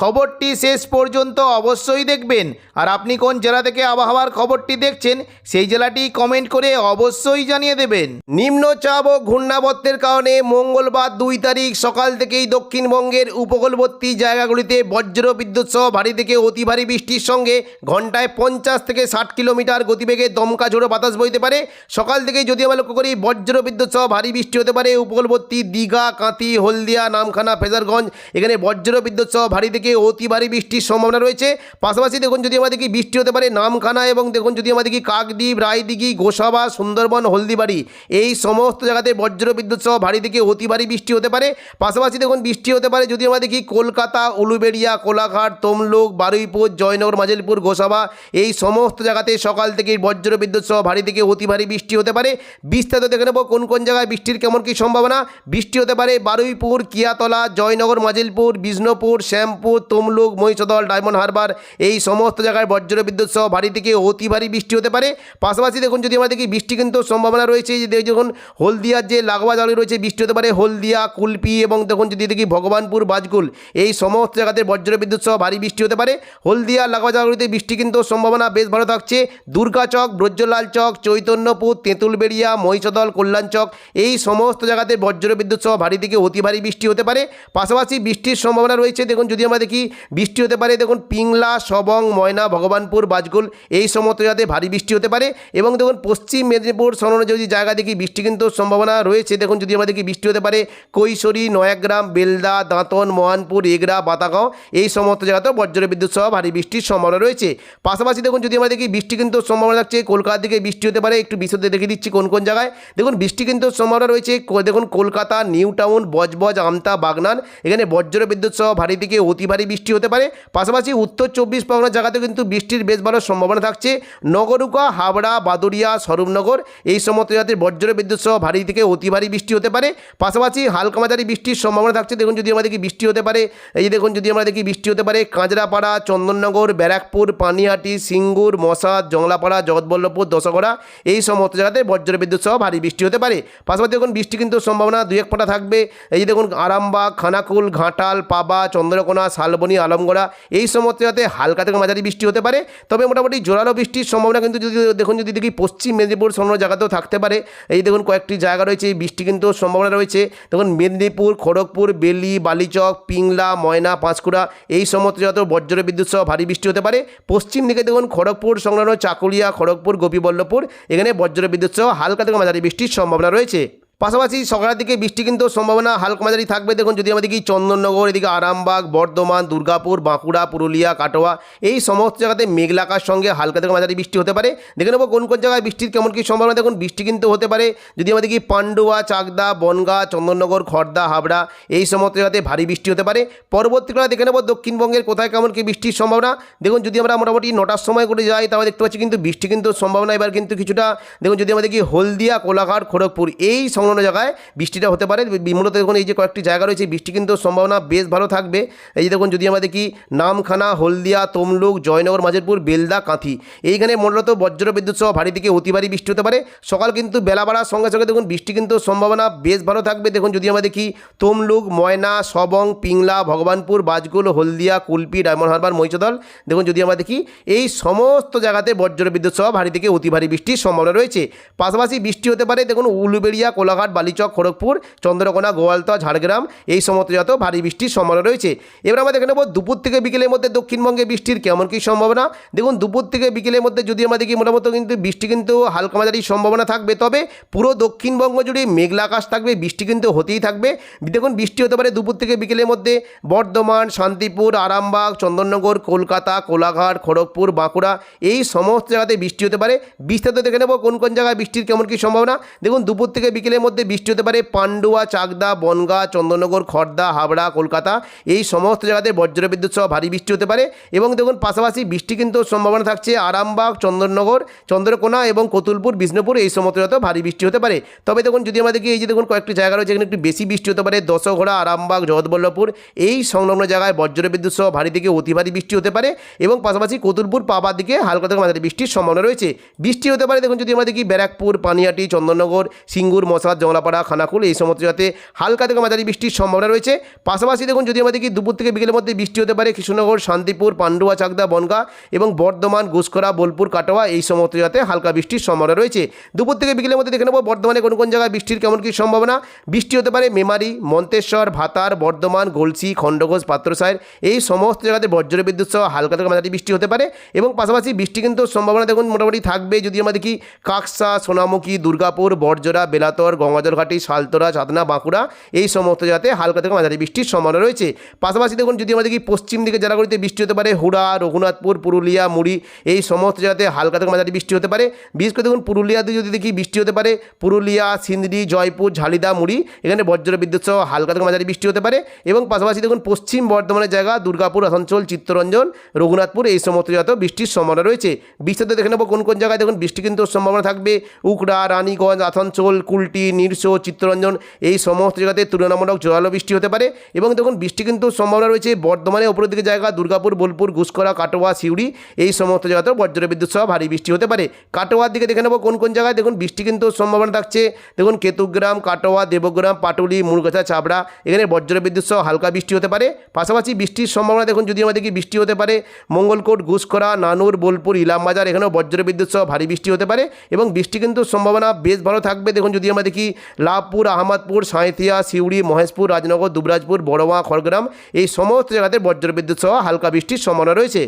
খবরটি শেষ পর্যন্ত অবশ্যই দেখবেন। আর আপনি কোন জেলা থেকে আবহাওয়ার খবরটি দেখছেন, সেই জেলাটি কমেন্ট করে অবশ্যই জানিয়ে দেবেন। নিম্নচাপ ও ঘূর্ণাবর্তের কারণে মঙ্গলবার দুই তারিখ সকাল থেকেই দক্ষিণবঙ্গের উপকূলবর্তী জায়গাগুলিতে বজ্র বিদ্যুৎ সহ ভারী থেকে অতি ভারী বৃষ্টির সঙ্গে ঘন্টায় পঞ্চাশ থেকে ষাট কিলোমিটার গতিবেগে দমকা ঝোড়ো বাতাস বইতে পারে। সকাল থেকেই যদি আমরা লক্ষ্য করি, বজ্র বিদ্যুৎ সহ ভারী বৃষ্টি হতে পারে উপকূলবর্তী দীঘা কাঁতি হলদিয়া, নামখানা, ফেজারগঞ্জ। এখানে বজ্র বিদ্যুৎ সহ ভারী থেকে অতি ভারী বৃষ্টির সম্ভাবনা রয়েছে। পাশাপাশি দেখুন যদি আমরা দেখি বৃষ্টি হতে পারে নামখানা এবং দেখুন যদি আমরা দেখি কাকদ্বীপ, রায়দিঘি, গোসাবা, সুন্দরবন, হলদিবাড়ি এই সমস্ত জায়গাতে বজ্র বিদ্যুৎ সহ ভারী থেকে অতি ভারী বৃষ্টি হতে পারে। পাশাপাশি দেখুন বৃষ্টি হতে পারে যদি আমরা দেখি কলকাতা, উলুবেড়িয়া, কোলাঘাট, তমলুক, বারুইপুর, জয়নগর মাজিলপুর গোসাবা এই সমস্ত জায়গাতে সকাল থেকে বজ্র বিদ্যুৎ সহ ভারী থেকে অতি ভারী বৃষ্টি হতে পারে। বিস্তারিত দেখে নেব কোন কোন জায়গায় বৃষ্টির কেমন কী সম্ভাবনা। বৃষ্টি হতে পারে বারুইপুর, কিয়াতলা, জয়নগর মাজিলপুর বিষ্ণুপুর, শ্যামপুর তমলুক মহিষদল ডায়মন্ড হারবার। এই সমস্ত জায়গায় বজ্র বিদ্যুৎ সহ ভারী থেকে অতি ভারী বৃষ্টি হতে পারে। পাশাপাশি দেখুন, যদি আমরা দেখি বৃষ্টি কিন্তু সম্ভাবনা রয়েছে, যে যখন হলদিয়ার যে লাগোয়া জায়গায় রয়েছে বৃষ্টি হতে পারে, হলদিয়া, কুলপি এবং দেখুন, যদি দেখি ভগবানপুর, বাজকুল, এই সমস্ত জায়গাতে বজ্র বিদ্যুৎ সহ ভারী বৃষ্টি হতে পারে। হলদিয়া, লাগোয়া জায়গাগুলিতে বৃষ্টি কিন্তু সম্ভাবনা বেশ ভালো থাকছে। দুর্গাচক ব্রজলাল চক, চৈতন্যপুর, তেঁতুলবেড়িয়া, মহিষদল কল্যাণচক এই সমস্ত জায়গাতে বজ্র বিদ্যুৎ সহ ভারী থেকে অতি ভারী বৃষ্টি হতে পারে। পাশাপাশি বৃষ্টির সম্ভাবনা রয়েছে। দেখুন, যদি আমরা দেখি, বৃষ্টি হতে পারে, দেখুন, পিংলা, সবং, ময়না, ভগবানপুর বাজকুল এই সমস্ত জায়গাতে ভারী বৃষ্টি হতে পারে। এবং দেখুন, পশ্চিম মেদিনীপুর যদি জায়গা দেখি, বৃষ্টি কিন্তু সম্ভাবনা রয়েছে। দেখুন, যদি আমরা দেখি, বৃষ্টি হতে পারে কৈশোরী, নয়াগ্রাম, বেলদা, দাঁতন, মহানপুর, এগরা, বাতাগাঁও, এই সমস্ত জায়গাতেও বজ্র বিদ্যুৎ সহ ভারী বৃষ্টির সম্ভাবনা রয়েছে। পাশাপাশি দেখুন, যদি আমরা দেখি, বৃষ্টি কিন্তু সম্ভাবনা থাকছে, কলকাতার দিকে বৃষ্টি হতে পারে, একটু বিশদে দেখে দিচ্ছি কোন কোন জায়গায়। দেখুন, বৃষ্টি কিন্তু সম্ভাবনা রয়েছে দেখুন, কলকাতা নিউ টাউন বজবজ, আমতা, বাগনান, এখানে বজ্র বিদ্যুৎ সহ ভারী থেকে অতি ভারী বৃষ্টি হতে পারে। পাশাপাশি উত্তর চব্বিশ পরগনার জায়গাতে কিন্তু বৃষ্টির বেশ ভালো সম্ভাবনা থাকছে। নগরুকা হাবড়া বাদুরিয়া স্বরূপনগর এই সমস্ত জায়গাতে বজ্র বিদ্যুৎ সহ ভারী থেকে অতি ভারী বৃষ্টি হতে পারে। পাশাপাশি হালকা মাঝারি বৃষ্টির সম্ভাবনা থাকছে। দেখুন যদি আমরা দেখি বৃষ্টি হতে পারে, এই দেখুন যদি আমরা দেখি বৃষ্টি হতে পারে, কাঁচরাপাড়া, চন্দননগর, ব্যারাকপুর পানিহাটি সিঙ্গুর, মশাদ, জংলাপাড়া, জগৎবল্লভপুর, দশগড়া এই সমস্ত জায়গাতে বজ্র বিদ্যুৎ সহ ভারী বৃষ্টি হতে পারে। পাশাপাশি দেখুন বৃষ্টি কিন্তু সম্ভাবনা দুই এক ফোঁটা থাকবে। এই দেখুন আরামবাগ, খানাকুল, ঘাটাল, পাবা, চন্দ্রকোনা শালবনী, আলমগড়া, এই সমস্ত জায়গাতে হালকা থেকে মাঝারি বৃষ্টি হতে পারে, তবে মোটামুটি জোরালো বৃষ্টির সম্ভাবনা কিন্তু যদি দেখুন, যদি দেখি পশ্চিম মেদিনীপুর সমস্ত জায়গাতেও থাকতে পারে। এই দেখুন কয়েকটি জায়গা রয়েছে, এই বৃষ্টি কিন্তু সম্ভাবনা রয়েছে। দেখুন মেদিনীপুর, খড়গপুর, বেলি, বালিচক, পিংলা, ময়না, পাঁশকুড়া, এই সমস্ত জায়গাতেও বজ্র বিদ্যুৎ সহ ভারী বৃষ্টি হতে পারে। পশ্চিম দিকে দেখুন খড়গপুর সংলগ্ন চাকুলিয়া, খড়গপুর, গোপীবল্লভপুর, এখানে বজ্র বিদ্যুৎ সহ হালকা থেকে মাঝারি বৃষ্টির সম্ভাবনা রয়েছে। পাশাপাশি সকালের দিকে বৃষ্টি কিন্তু সম্ভাবনা হালকা মাঝারি থাকবে। দেখুন, যদি আমাদের কি চন্দননগর, এদিকে আরামবাগ, বর্ধমান, দুর্গাপুর, বাঁকুড়া, পুরুলিয়া, কাটোয়া, এই সমস্ত জায়গাতে মেঘলাকার সঙ্গে হালকা থেকে মাঝারি বৃষ্টি হতে পারে। দেখে নেব কোন কোন জায়গায় বৃষ্টির কেমন কী সম্ভাবনা। দেখুন, বৃষ্টি কিন্তু হতে পারে। যদি আমাদের কি পান্ডুয়া, চাকদা, বনগা, চন্দননগর খড়দা হাবড়া, এই সমস্ত জায়গাতে ভারী বৃষ্টি হতে পারে। পরবর্তীকালে দেখে নেব দক্ষিণবঙ্গের কোথায় কেমন কী বৃষ্টির সম্ভাবনা। দেখুন, যদি আমরা মোটামুটি নটার সময় করে যাই, তাহলে দেখতে পাচ্ছি কিন্তু বৃষ্টি কিন্তু সম্ভাবনা এবার কিন্তু কিছুটা। দেখুন, যদি আমাদের কি হলদিয়া, কোলাঘাট, খড়গপুর, এই সংলগ্ন জায়গায় বৃষ্টিটা হতে পারে। মূলত দেখুন এই যে কয়েকটি জায়গা রয়েছে বৃষ্টি কিন্তু সম্ভাবনা বেশ ভালো থাকবে। এই যে দেখুন, যদি আমরা দেখি নামখানা, হলদিয়া, তমলুক, জয়নগর মাঝেরপুর বেলদা, কাঁথি, এইখানে মূলত বজ্র বিদ্যুৎ সহ ভারী থেকে অতি ভারী বৃষ্টি হতে পারে। সকাল কিন্তু বেলা বাড়ার সঙ্গে সঙ্গে দেখুন বৃষ্টি কিন্তু সম্ভাবনা বেশ ভালো থাকবে। দেখুন, যদি আমরা দেখি তমলুক, ময়না, সবং, পিংলা, ভগবানপুর, বাজগুল, হলদিয়া, কুলপি, ডায়মন্ড হারবার মহিষদল দেখুন যদি আমরা দেখি এই সমস্ত জায়গাতে বজ্র বিদ্যুৎ সহ ভারী থেকে অতি ভারী বৃষ্টির সম্ভাবনা রয়েছে। পাশাপাশি বৃষ্টি হতে পারে, দেখুন, উলুবেড়িয়া, কোলাঘাট বালিচক, খড়গপুর, চন্দ্রকোনা, গোয়ালতা, ঝাড়গ্রাম এই সমস্ত জাত ভারী বৃষ্টির সম্ভাবনা রয়েছে। এবার আমরা দেখে নেব দুপুর থেকে বিকেলের মধ্যে দক্ষিণবঙ্গে বৃষ্টির কেমন কী সম্ভাবনা। দেখুন, দুপুর থেকে বিকেলের মধ্যে যদি আমরা দেখি, মোটামুটি কিন্তু বৃষ্টি কিন্তু হালকা মাঝারি সম্ভাবনা থাকবে। তবে পুরো দক্ষিণবঙ্গ জুড়ে মেঘলা আকাশ থাকবে, বৃষ্টি কিন্তু হতেই থাকবে। দেখুন, বৃষ্টি হতে পারে দুপুর থেকে বিকেলের মধ্যে বর্ধমান, শান্তিপুর, আরামবাগ, চন্দননগর, কলকাতা, কোলাঘাট, খড়গপুর, বাঁকুড়া এই সমস্ত জায়গাতে বৃষ্টি হতে পারে। বিস্তারিত দেখে নেব কোন কোন জায়গায় বৃষ্টির কেমন কী সম্ভাবনা। দেখুন, দুপুর থেকে বিকেলের মধ্যে বৃষ্টি হতে পারে পান্ডুয়া, চাকদা, বনগা, চন্দননগর খড়দা হাবড়া, কলকাতা। এই সমস্ত জায়গাতে বজ্রবিদ্যুৎ সহ ভারী বৃষ্টি হতে পারে এবং দেখুন, পাশাপাশি বৃষ্টি কিন্তু সম্ভাবনা থাকছে আরামবাগ, চন্দননগর, চন্দ্রকোনা এবং কতুলপুর, বিষ্ণুপুর, এই সমস্ত জায়গাতেও ভারী বৃষ্টি হতে পারে। তবে দেখুন, যদি আমাদেরকে এই যে দেখুন, কয়েকটি জায়গা রয়েছে এখানে একটু বেশি বৃষ্টি হতে পারে, দশঘোড়া, আরামবাগ, জগৎবল্লভপুর, এই সংলগ্ন জায়গায় বজ্রবিদ্যুৎ সহ ভারী থেকে অতি ভারী বৃষ্টি হতে পারে এবং পাশাপাশি কতুলপুর পাবার দিকে হালকা থেকে মাঝারি বৃষ্টির সম্ভাবনা রয়েছে। বৃষ্টি হতে পারে, দেখুন, যদি আমাদের দেখি ব্যারাকপুর, পানিয়াটি, চন্দননগর, সিঙ্গুর মশাদ জংলাপাড়া খানাকুল এই সমস্ত জায়গাতে হালকা থেকে মাঝারি বৃষ্টির সম্ভাবনা রয়েছে। পাশাপাশি দেখুন, যদি আমাদের দেখি দুপুর থেকে বিকেলের মধ্যে বৃষ্টি হতে পারে, কৃষ্ণনগর, শান্তিপুর, পান্ডুয়া, চাকদা, বনগা এবং বর্ধমান ঘুষকরা বোলপুর, কাটোয়া এই সমস্ত জায়গাতে হালকা বৃষ্টির সম্ভাবনা রয়েছে। দুপুর থেকে বিকেলের মধ্যে দেখে নেব, বর্ধমানে কোন কোন জায়গায় বৃষ্টির কেমন কী সম্ভাবনা? বৃষ্টি হতে পারে মেমারি, মন্তেশ্বর, ভাতার, বর্ধমান, গলসি, খণ্ডঘোষ পাত্রসায়ের এই সমস্ত জায়গাতে বজ্রবিদ্যুৎ সহ হালকা থেকে মাঝারি বৃষ্টি হতে পারে এবং পাশাপাশি বৃষ্টি কিন্তু সম্ভাবনা দেখুন মোটামুটি থাকবে। যদি আমরা দেখি কাকসা, সোনামুখী, দুর্গাপুর বর্জরা বেলাতর গঙ্গাজলঘাটি সালতরা চাতনা বাঁকুড়া এই সমস্ত জায়গাতে হালকা থেকে মাঝারি বৃষ্টির সম্ভাবনা রয়েছে। পাশাপাশি দেখুন, যদি আমাদের দেখি পশ্চিম দিকে জেলাগুলিতে বৃষ্টি হতে পারে, হুড়া, রঘুনাথপুর, পুরুলিয়া, মুড়ি এই সমস্ত জায়গাতে হালকা থেকে মাঝারি বৃষ্টি হতে পারে। বিশেষ করে দেখুন, পুরুলিয়াতে যদি দেখি বৃষ্টি হতে পারে, পুরুলিয়া, সিন্দি, জয়পুর, ঝালিদা, মুড়ি এখানে বজ্র বিদ্যুৎ সহ হালকা থেকে মাঝারি বৃষ্টি হতে পারে। এবং পাশাপাশি দেখুন, পশ্চিম বর্ধমানের জায়গা, দুর্গাপুর, আসানসোল, চিত্তরঞ্জন, রঘুনাথপুর এই সমস্ত জায়গাতেও বৃষ্টির সম্ভাবনা রয়েছে। বৃষ্টিতে দেখে নেব কোন কোন জায়গায় দেখুন, বৃষ্টি কিন্তু সম্ভাবনা থাকবে। উকড়া, রানীগঞ্জ, আসানসোল, কুলটি নিরসো চিত্তরঞ্জন, এই সমস্ত জায়গাতে তুলনামূলক জোরালো বৃষ্টি হতে পারে। এবং দেখুন, বৃষ্টি কিন্তু সম্ভাবনা রয়েছে বর্ধমানে। ওপরের দিকে জায়গা দুর্গাপুর, বোলপুর ঘুষকরা কাটোয়া, সিউড়ি, এই সমস্ত জায়গাতেও বজ্র বিদ্যুৎ সহ ভারী বৃষ্টি হতে পারে। কাটোয়ার দিকে দেখে নেব কোন কোন জায়গায়। দেখুন, বৃষ্টি কিন্তু সম্ভাবনা থাকছে। দেখুন, কেতুগ্রাম, কাটোয়া, দেবগ্রাম, পাটুলি মুরগাছা চাবড়া, এখানে বজ্র বিদ্যুৎ সহ হালকা বৃষ্টি হতে পারে। পাশাপাশি বৃষ্টির সম্ভাবনা দেখুন যদি আমাদের কি বৃষ্টি হতে পারে, মঙ্গলকোট ঘুষকরা নানুর, বোলপুর, ইলামবাজার, এখানেও বজ্র বিদ্যুৎ সহ ভারী বৃষ্টি হতে পারে। এবং বৃষ্টি কিন্তু সম্ভাবনা বেশ ভালো থাকবে। দেখুন, যদি আমরা দেখি লাভপুর, আহমদপুর, সাঁইথিয়া, সিউড়ি, মহেশপুর, রাজনগর, দুবরাজপুর, বড়োয়া, খড়গ্রাম, এই সমস্ত জায়গাতে বজ্রবিদ্যুৎ সহ হালকা বৃষ্টির সম্ভাবনা রয়েছে।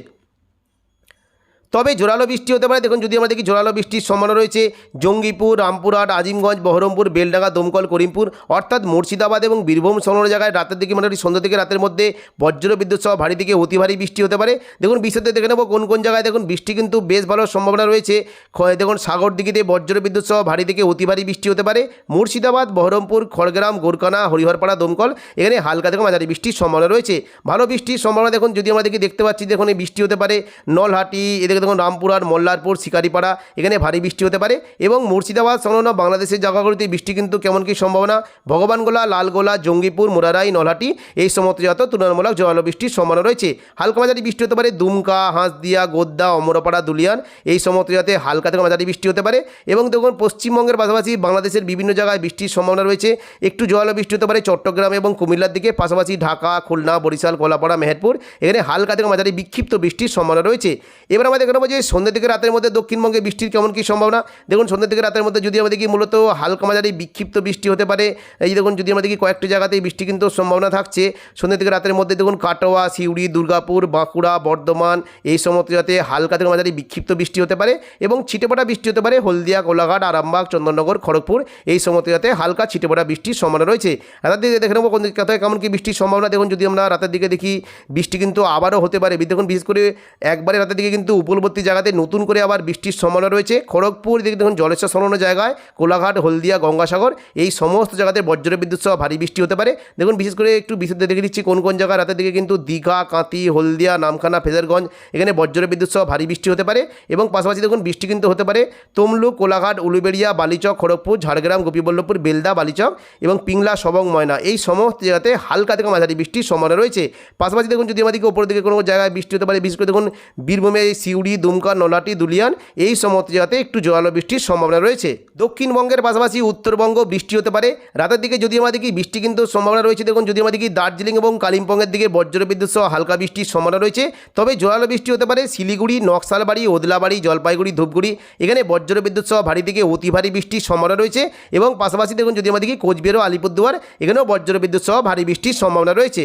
তবে জোরালো বৃষ্টি হতে পারে। দেখুন, যদি আমরা দেখি জোরালো বৃষ্টির সম্ভাবনা রয়েছে, জঙ্গিপুর, রামপুরহাট, আজিমগঞ্জ, বহরমপুর, বেলডাঙ্গা, দমকল, করিমপুর, অর্থাৎ মুর্শিদাবাদ এবং বীরভূম সংলগ্ন জায়গায় রাতের দিকে মোটামুটি সন্ধ্যা থেকে রাতের মধ্যে বজ্র বিদ্যুৎ সহ ভারী থেকে অতি ভারী বৃষ্টি হতে পারে। দেখুন বিশেষত দেখে নেব কোন কোন জায়গায়। দেখুন, বৃষ্টি কিন্তু বেশ ভালো সম্ভাবনা রয়েছে। দেখুন, সাগর দিকে দিয়ে বজ্র বিদ্যুৎ সহ ভারী থেকে অতি ভারী বৃষ্টি হতে পারে। মুর্শিদাবাদ, বহরমপুর, খড়গ্রাম গোরকানা হরিহরপাড়া, দমকল, এখানে হালকা থেকে মাঝারি বৃষ্টির সম্ভাবনা রয়েছে। ভালো বৃষ্টির সম্ভাবনা দেখুন, যদি আমরা দেখি, দেখতে পাচ্ছি দেখুন এই বৃষ্টি হতে পারে। নলহাটি, এদিকে দেখুন, রামপুরহাট, মল্লারপুর, শিকারিপাড়া, এখানে ভারী বৃষ্টি হতে পারে এবং মুর্শিদাবাদ সংলগ্ন বাংলাদেশের জায়গাগুলিতে বৃষ্টি কিন্তু কেমন কী সম্ভাবনা? ভগবানগোলা, লালগোলা, জঙ্গিপুর, মুরারাই, নলহাটি, এই সমস্ত যত তুলনামূলক জোরালো বৃষ্টির সম্ভাবনা রয়েছে। হালকা মাঝারি বৃষ্টি হতে পারে দুমকা, হাঁসদিয়া, গোদ্দা, অমরপাড়া, দুলিয়ান, এই সমস্ত জাতে হালকা থেকে মাঝারি বৃষ্টি হতে পারে এবং দেখুন, পশ্চিমবঙ্গের পাশাপাশি বাংলাদেশের বিভিন্ন জায়গায় বৃষ্টির সম্ভাবনা রয়েছে। একটু জোরালো বৃষ্টি হতে পারে চট্টগ্রাম এবং কুমিল্লার দিকে, পাশাপাশি ঢাকা, খুলনা, বরিশাল কলাপাড়া মেহেরপুর, এখানে হালকা থেকে মাঝারি বিক্ষিপ্ত বৃষ্টির সম্ভাবনা রয়েছে। এবার আমরা দেখে নেব যে সন্ধ্যে থেকে রাতের মধ্যে দক্ষিণবঙ্গে বৃষ্টির কেমন কী সম্ভাবনা? দেখুন, সন্ধ্যে থেকে রাতের মধ্যে যদি আমাদের দেখি মূলত হালকা মাঝারি বিক্ষিপ্ত বৃষ্টি হতে পারে, এই দেখুন যদি আমরা দেখি কয়েকটি জায়গাতেই বৃষ্টি কিন্তু সম্ভাবনা থাকছে, সন্ধ্যে থেকে রাতের মধ্যে দেখুন কাটোয়া, সিউড়ি, দুর্গাপুর, বাঁকুড়া, বর্ধমান, এই সমস্ত জাতে হালকা থেকে মাঝারি বিক্ষিপ্ত বৃষ্টি হতে পারে এবং ছিটেপোটা বৃষ্টি হতে পারে হলদিয়া কোলাঘাট আরামবাগ, চন্দননগর, খড়গপুর, এই সমস্ত জাতে হালকা ছিটেপোটা বৃষ্টির সম্ভাবনা রয়েছে। রাতের দিকে দেখে নেব কোন দিকে কোথায় কেমন কি বৃষ্টির সম্ভাবনা। দেখুন যদি আমরা রাতের দিকে দেখি, বৃষ্টি কিন্তু আবারও হতে পারে। দেখুন, বিশেষ করে একবারে রাতের দিকে কিন্তু উপকূলবর্তী জায়গাতে নতুন করে আবার বৃষ্টির সম্ভাবনা রয়েছে। খড়গপুর দিকে দেখুন, জলেশ্বর সংলগ্ন জায়গায়, কোলাঘাট, হলদিয়া, গঙ্গাসাগর, এই সমস্ত জায়গাতে বজ্র বিদ্যুৎ সহ ভারী বৃষ্টি হতে পারে। দেখুন, বিশেষ করে একটু বিশেষ দেখে দিচ্ছি কোন কোন জায়গায় রাতের দিকে কিন্তু দীঘা কাঁতি হলদিয়া, নামখানা ফেজারগঞ্জ এখানে বজ্র বিদ্যুৎ সহ ভারী বৃষ্টি হতে পারে। এবং পাশাপাশি দেখুন, বৃষ্টি কিন্তু হতে পারে তমলুক, কোলাঘাট, উলুবেড়িয়া, বালিচক, খড়গপুর, ঝাড়গ্রাম, গোপীবল্লভপুর, বেলদা, বালিচক এবং পিংলা, সবং, ময়না। এই সমস্ত জায়গাতে হালকা থেকে মাঝারি বৃষ্টির সম্ভাবনা রয়েছে। পাশাপাশি দেখুন, যদি আমাদেরকে ওপর দিকে কোনো জায়গায় বৃষ্টি হতে পারে, বিশেষ করে দেখুন, বীরভূমে সিউড়ি দুমকা, নলাটি, দুলিয়ান, এই সমস্ত জায়গাতে একটু জোরালো বৃষ্টির সম্ভাবনা রয়েছে। দক্ষিণবঙ্গের পাশাপাশি উত্তরবঙ্গ বৃষ্টি হতে পারে। রাতের দিকে যদি আমাদের কি বৃষ্টি কিন্তু সম্ভাবনা রয়েছে, দেখুন, যদি আমাদের কি দার্জিলিং এবং কালিম্পংয়ের দিকে বজ্র বিদ্যুৎ সহ হালকা বৃষ্টির সম্ভাবনা রয়েছে, তবে জোরালো বৃষ্টি হতে পারে শিলিগুড়ি, নকশালবাড়ি, ওদলাবাড়ি, জলপাইগুড়ি, ধূপগুড়ি, এখানে বজ্র বিদ্যুৎ সহ ভারী থেকে অতি ভারী বৃষ্টির সম্ভাবনা রয়েছে এবং পাশাপাশি দেখুন, যদি আমাদের কি কোচবিহার ও আলিপুরদুয়ার, এখানেও বজ্র বিদ্যুৎ সহ ভারী বৃষ্টির সম্ভাবনা রয়েছে।